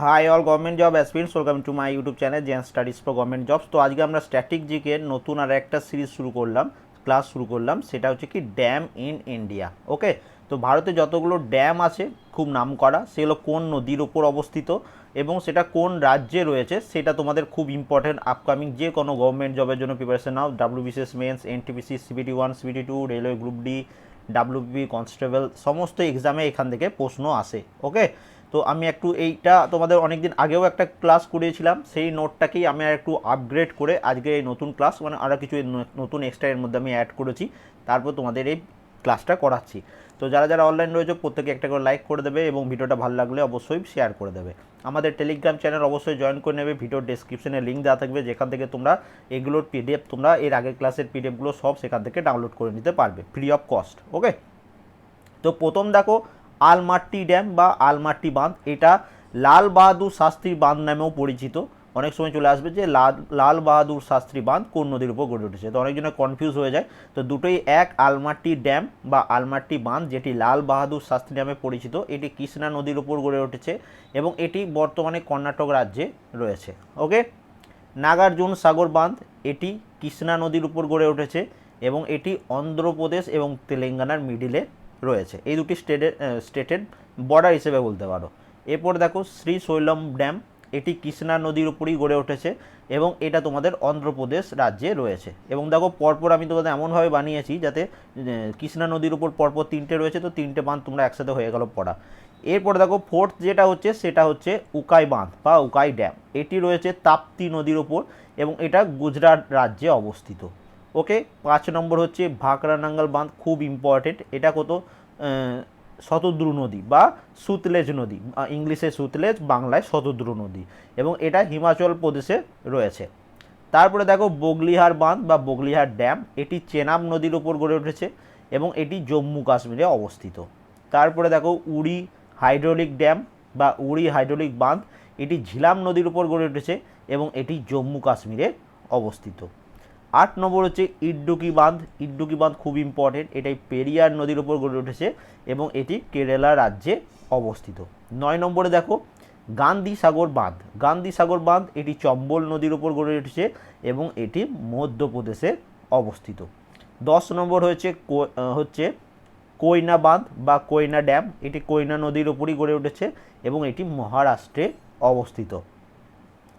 Hi all government job aspirants welcome to my YouTube channel Gen Studies for government jobs তো আজকে আমরা static জিকের নতুন আর একটা সিরিজ শুরু করলাম ক্লাস শুরু করলাম, সেটা হচ্ছে কি ড্যাম ইন ইন্ডিয়া ওকে তো ভারতে যতগুলো ড্যাম আছে, খুব নাম করা, সেগুলো কোন নদীর ওপর অবস্থিত এবং সেটা কোন রাজ্যে রয়েছে, সেটা তোমাদের খুব ইম্পর্টেন্ট আপকামিং যে কোনো গভর্নমেন্ট জবের জন্য প্রিপারেশন নাও। WBCS mains NTPC CBT one CBT two railway group D WB constable সমস্ত এক্সামে এখান থেকে প্রশ্ন আসে ওকে তো আমি একটু এইটা তোমাদের অনেক দিন আগেও একটা ক্লাস করিয়েছিলাম, সেই নোটটাকেই আমি আর একটু আপগ্রেড করে আজকে এই নতুন ক্লাস মানে আরও কিছু নতুন এক্সট্রা এর মধ্যে আমি অ্যাড করেছি, তারপর তোমাদের এই ক্লাসটা করাচ্ছি। তো যারা যারা অনলাইন রয়েছে, প্রত্যেকে একটা করে লাইক করে দেবে এবং ভিডিওটা ভালো লাগলে অবশ্যই শেয়ার করে দেবে। আমাদের টেলিগ্রাম চ্যানেল অবশ্যই জয়েন করে নেবে ভিডিওর ডেসক্রিপশনে লিঙ্ক দেওয়া থাকবে, যেখান থেকে তোমরা এগুলোর পিডিএফ তোমরা এর আগের ক্লাসের পিডিএফগুলো সব সেখান থেকে ডাউনলোড করে নিতে পারবে ফ্রি অফ কস্ট ওকে তো প্রথম দেখো আলমাট্টি ড্যাম বা আলমাট্টি বাঁধ, এটা লাল বাহাদুর শাস্ত্রী বাঁধ নামেও পরিচিত। অনেক সময় চলে আসবে যে লাল লাল বাহাদুর শাস্ত্রী বাঁধ কোন নদীর উপর গড়ে উঠেছে। তো অনেকজনের কনফিউজ হয়ে যায়। তো দুটোই এক, আলমাট্টি ড্যাম বা আলমাট্টি বাঁধ, যেটি লাল বাহাদুর শাস্ত্রী নামে পরিচিত। এটি কৃষ্ণা নদীর উপর গড়ে উঠেছে এবং এটি বর্তমানে কর্ণাটক রাজ্যে রয়েছে। ওকে? নাগার্জুন সাগর বাঁধ, এটি কৃষ্ণা নদীর উপর গড়ে উঠেছে এবং এটি অন্ধ্রপ্রদেশ এবং তেলেঙ্গানার মিডিলে রয়েছে। এই দুটি স্টেটের স্টেটের বর্ডার হিসেবে বলতে পারো। এরপর দেখো শ্রী শৈলম ড্যাম, এটি কৃষ্ণা নদীর উপরই গড়ে উঠেছে এবং এটা তোমাদের অন্ধ্রপ্রদেশ রাজ্যে রয়েছে। এবং দেখো পরপর আমি তোমাদের এমনভাবে বানিয়েছি যাতে কৃষ্ণা নদীর উপর পরপর তিনটে রয়েছে, তো তিনটে বাঁধ তোমরা একসাথে হয়ে গেল পড়া। এরপর দেখো ফোর্থ যেটা হচ্ছে, সেটা হচ্ছে উকাই বাঁধ বা উকাই ড্যাম এটি রয়েছে তাপ্তি নদীর উপর এবং এটা গুজরাট রাজ্যে অবস্থিত। ওকে, পাঁচ নম্বর হচ্ছে ভাকরানাঙ্গাল বাঁধ, খুব ইম্পর্টেন্ট এটা কত? শতদ্রু নদী বা সুতলেজ নদী। ইংলিশে সুতলেজ, বাংলায় শতদ্রু নদী। এবং এটা হিমাচল প্রদেশে রয়েছে। তারপরে দেখো, বগলিহার বাঁধ বা বগলিহার ড্যাম, এটি চেনাব নদীর উপর গড়ে উঠেছে এবং এটি জম্মু কাশ্মীরে অবস্থিত। তারপরে দেখো, উড়ি হাইড্রোলিক ড্যাম বা উড়ি হাইড্রোলিক বাঁধ, এটি ঝিলাম নদীর উপর গড়ে উঠেছে এবং এটি জম্মু কাশ্মীরে অবস্থিত। আট নম্বর হচ্ছে ইড্ডুকি বাঁধ। ইড্ডুকি বাঁধ খুব ইম্পর্টেন্ট এটাই পেরিয়ার নদীর উপর গড়ে উঠেছে এবং এটি কেরালা রাজ্যে অবস্থিত। নয় নম্বরে দেখো গান্ধী সাগর বাঁধ। গান্ধী সাগর বাঁধ এটি চম্বল নদীর উপর গড়ে উঠেছে এবং এটি মধ্যপ্রদেশে অবস্থিত। দশ নম্বর আহ, হচ্ছে কোয়না বাঁধ বা কোয়না ড্যাম। এটি কোয়না নদীর উপরই গড়ে উঠেছে এবং এটি মহারাষ্ট্রে অবস্থিত।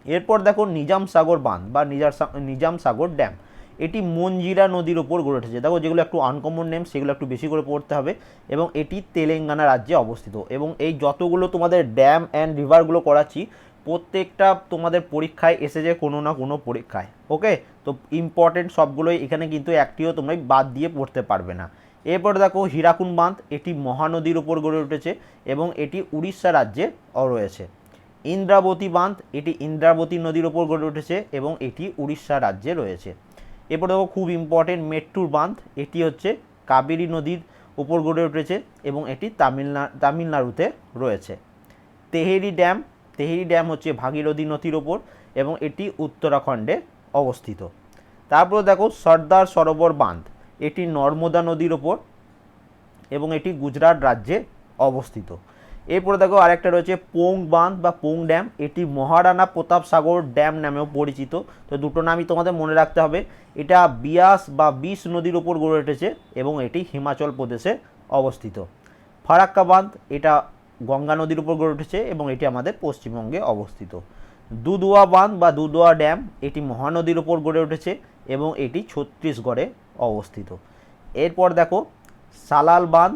এরপর দেখো নিজাম সাগর বাঁধ বা নিজার নিজাম সাগর ড্যাম। এটি মঞ্জিরা নদীর ওপর গড়ে উঠেছে। দেখো যেগুলো একটু আনকমন নেম সেগুলো একটু বেশি করে পড়তে হবে। এবং এটি তেলেঙ্গানা রাজ্যে অবস্থিত। এবং এই যতগুলো তোমাদের ড্যাম অ্যান্ড রিভারগুলো করাচ্ছি, প্রত্যেকটা তোমাদের পরীক্ষায় এসে যায় কোনো না কোনো পরীক্ষায়। ওকে? তো ইম্পর্টেন্ট সবগুলোই এখানে কিন্তু একটিও তোমরা বাদ দিয়ে পড়তে পারবে না। এরপর দেখো হীরাকুন বাঁধ, এটি মহানদীর উপর গড়ে উঠেছে এবং এটি উড়িষ্যা রাজ্যে রয়েছে। ইন্দ্রাবতী বাঁধ, এটি ইন্দ্রাবতী নদীর ওপর গড়ে উঠেছে এবং এটি উড়িষ্যা রাজ্যে রয়েছে। এরপর দেখো, খুব ইম্পর্টেন্ট মেট্টুর বাঁধ, এটি হচ্ছে কাবেরী নদীর উপর গড়ে উঠেছে এবং এটি তামিলনা, তামিলনাড়ুতে রয়েছে। তেহেরি ড্যাম তেহেরি ড্যাম হচ্ছে ভাগীরথী নদীর ওপর এবং এটি উত্তরাখণ্ডে অবস্থিত। তারপর দেখো, সর্দার সরোবর বাঁধ, এটি নর্মদা নদীর ওপর এবং এটি গুজরাট রাজ্যে অবস্থিত। এরপরে দেখো আরেকটা রয়েছে পোং বাঁধ বা পোং ড্যাম। এটি মহারানা প্রতাপ সাগর ড্যাম নামেও পরিচিত। তো দুটো নামই তোমাদের মনে রাখতে হবে। এটা বিয়াস বা বিষ নদীর ওপর গড়ে উঠেছে এবং এটি হিমাচল প্রদেশে অবস্থিত। ফারাক্কা বাঁধ এটা গঙ্গা নদীর উপর গড়ে উঠেছে এবং এটি আমাদের পশ্চিমবঙ্গে অবস্থিত। দুদুয়া বাঁধ বা দুদুয়া ড্যাম, এটি মহানদীর উপর গড়ে উঠেছে এবং এটি ছত্তিশগড়ে অবস্থিত। এরপর দেখো সালাল বাঁধ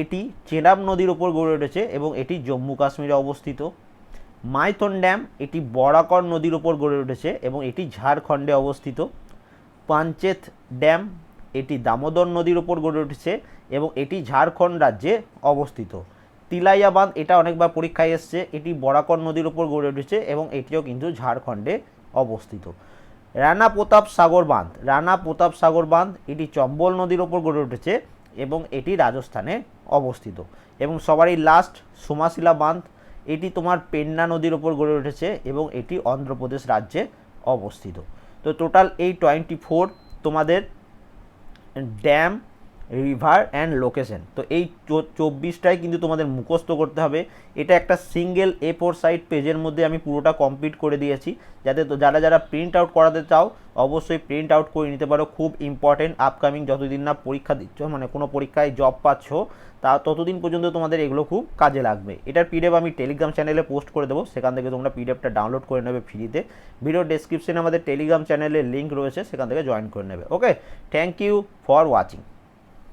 এটি চেনাব নদীর ওপর গড়ে উঠেছে এবং এটি জম্মু কাশ্মীরে অবস্থিত। মাইথন ড্যাম, এটি বরাকর নদীর ওপর গড়ে উঠেছে এবং এটি ঝাড়খণ্ডে অবস্থিত। পাঞ্চেত ড্যাম, এটি দামোদর নদীর ওপর গড়ে উঠেছে এবং এটি ঝাড়খণ্ড রাজ্যে অবস্থিত। তিলাইয়া বাঁধ এটা অনেকবার পরীক্ষায় এসছে, এটি বরাকর নদীর ওপর গড়ে উঠেছে এবং এটিও কিন্তু ঝাড়খণ্ডে অবস্থিত। রানা প্রতাপ সাগর বাঁধ, রানা প্রতাপ সাগর বাঁধ, এটি চম্বল নদীর ওপর গড়ে উঠেছে এবং এটি রাজস্থানে অবস্থিত। এবং সবারই লাস্ট সোমাশিলা বাঁধ, এটি তোমার পেন্না নদীর ওপর গড়ে উঠেছে এবং এটি অন্ধ্রপ্রদেশ রাজ্যে অবস্থিত। তো টোটাল এই টোয়েন্টি ফোর তোমাদের ড্যাম রিভার অ্যান্ড লোকেশন। তো এই চব্বিশটাই কিন্তু তোমাদের মুখস্থ করতে হবে। এটা একটা সিঙ্গেল এ ফোর সাইড পেজের মধ্যে আমি পুরোটা কমপ্লিট করে দিয়েছি। যাতে তো যারা যারা প্রিন্ট আউট করাতে চাও, অবশ্যই প্রিন্ট আউট করে নিতে পারো। খুব ইম্পর্টেন্ট আপকামিং যতদিন না পরীক্ষা দিচ্ছ মানে কোনো পরীক্ষায় জব পাচ্ছ, তা ততদিন পর্যন্ত তোমাদের এগুলো খুব কাজে লাগবে। এটার পিডিএফ আমি টেলিগ্রাম চ্যানেলে পোস্ট করে দেবো। সেখান থেকে তোমরা পিডিএফটা ডাউনলোড করে নেবে ফ্রিতে ভিডিও ডেসক্রিপশনে আমাদের টেলিগ্রাম চ্যানেলের লিঙ্ক রয়েছে, সেখান থেকে জয়েন করে নেবে। Okay thank you for watching